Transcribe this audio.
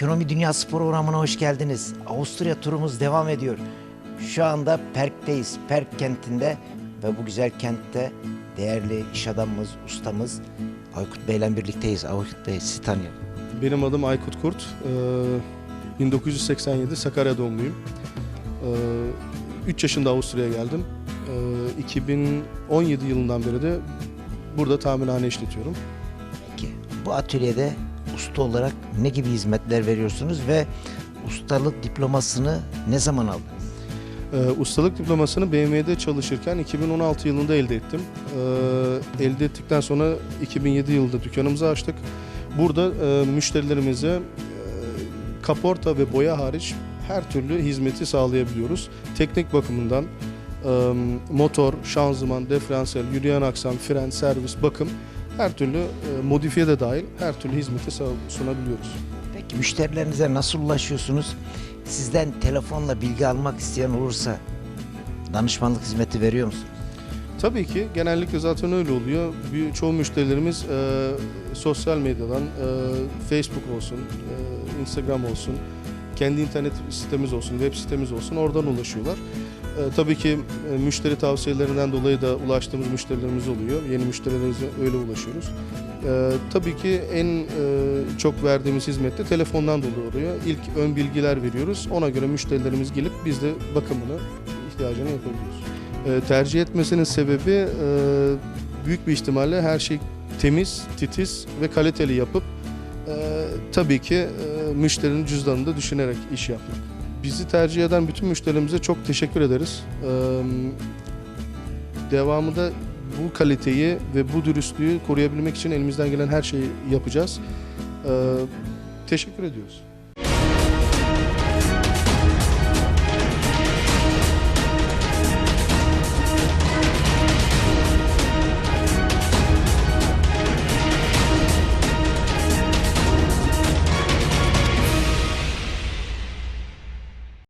Ekonomi Dünyası programına hoş geldiniz. Avusturya turumuz devam ediyor. Şu anda Perk'teyiz. Perk kentinde ve bu güzel kentte değerli iş adamımız, ustamız Aykut Bey'le birlikteyiz. Aykut Bey sizi tanıyalım. Benim adım Aykut Kurt. Ee, 1987 Sakarya doğumluyum. 3 yaşında Avusturya'ya geldim. Ee, 2017 yılından beri de burada tamirhane işletiyorum. Peki bu atölyede usta olarak ne gibi hizmetler veriyorsunuz ve ustalık diplomasını ne zaman aldınız? Ee, ustalık diplomasını BMW'de çalışırken 2016 yılında elde ettim. Ee, elde ettikten sonra 2007 yılında dükkanımızı açtık. Burada e, müşterilerimize e, kaporta ve boya hariç her türlü hizmeti sağlayabiliyoruz. Teknik bakımından e, motor, şanzıman, diferansiyel, yürüyen aksam, fren, servis, bakım her türlü e, modifiye de dahil her türlü hizmeti sunabiliyoruz. Peki müşterilerinize nasıl ulaşıyorsunuz? Sizden telefonla bilgi almak isteyen olursa danışmanlık hizmeti veriyor musunuz? Tabii ki genellikle zaten öyle oluyor. Bir, çoğu müşterilerimiz e, sosyal medyadan, e, Facebook olsun, e, Instagram olsun, kendi internet sitemiz olsun, web sitemiz olsun oradan ulaşıyorlar. E, tabii ki e, müşteri tavsiyelerinden dolayı da ulaştığımız müşterilerimiz oluyor. Yeni müşterilerimize öyle ulaşıyoruz. E, tabii ki en e, çok verdiğimiz hizmet de telefondan dolayı oluyor. İlk ön bilgiler veriyoruz. Ona göre müşterilerimiz gelip biz de bakımını, ihtiyacını yapabiliyoruz. E, tercih etmesinin sebebi e, büyük bir ihtimalle her şey temiz, titiz ve kaliteli yapıp tabii ki müşterinin cüzdanını da düşünerek iş yapmak. Bizi tercih eden bütün müşterilerimize çok teşekkür ederiz. Devamında bu kaliteyi ve bu dürüstlüğü koruyabilmek için elimizden gelen her şeyi yapacağız. Teşekkür ediyoruz.